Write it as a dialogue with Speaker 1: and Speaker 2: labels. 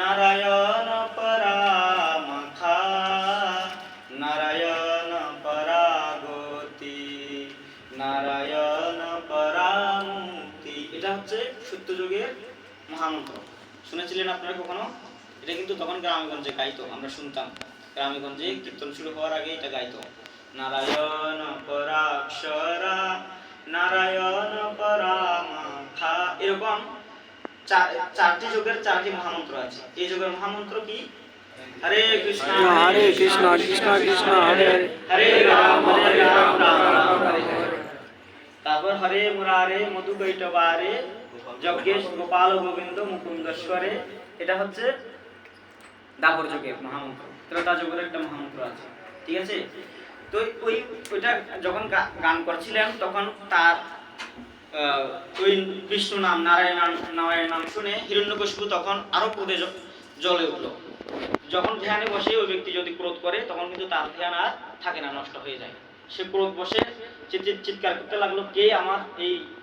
Speaker 1: নারায়ণ পরামখা নারায়ণ পরাগতি, নারায়ণ পরামুক্তি এটা হচ্ছে সত্যযুগের মহামন্ত্র। শুনেছিলেন আপনারা কখনো? এটা কিন্তু তখন গ্রামেগঞ্জে গাইতো, আমরা শুনতাম। গ্রামেগঞ্জে কীর্তন শুরু হওয়ার আগে এটা গাইতো। নারায়ণ পরাক্ষরা, নারায়ণ পরামাখা এরকম চারটি যুগের চারটি মহামন্ত্র আছে। এই যুগের মহামন্ত্র কি? হরে কৃষ্ণ
Speaker 2: হরে কৃষ্ণ কৃষ্ণ কৃষ্ণ হরে হরে।
Speaker 1: রাম হরে রাম রাম রাম হরে হরে। তারপর হরে মুরারে মধু কৈটবারে যজ্ঞেশ গোপাল গোবিন্দ মুকুন্দেশ্বরে। এটা হচ্ছে দাপর যুগের মহামন্ত্র। ত্রেতা যুগের একটা মহামন্ত্র আছে। ঠিক আছে? তো ওই ওইটা যখন গান করছিলেন তখন তার ওই বিষ্ণু নাম, নারায়ণ নারায়ণ নাম শুনে হিরণ্যকশিপু তখন আরও ক্রোধে জলে জ্বলে উঠল। যখন ধ্যানে বসে ওই ব্যক্তি যদি ক্রোধ করে, তখন কিন্তু তার ধ্যান আর থাকে না, নষ্ট হয়ে যায়। সে ক্রোধ বসে চিৎ- চিৎকার করতে লাগল, কে আমার এই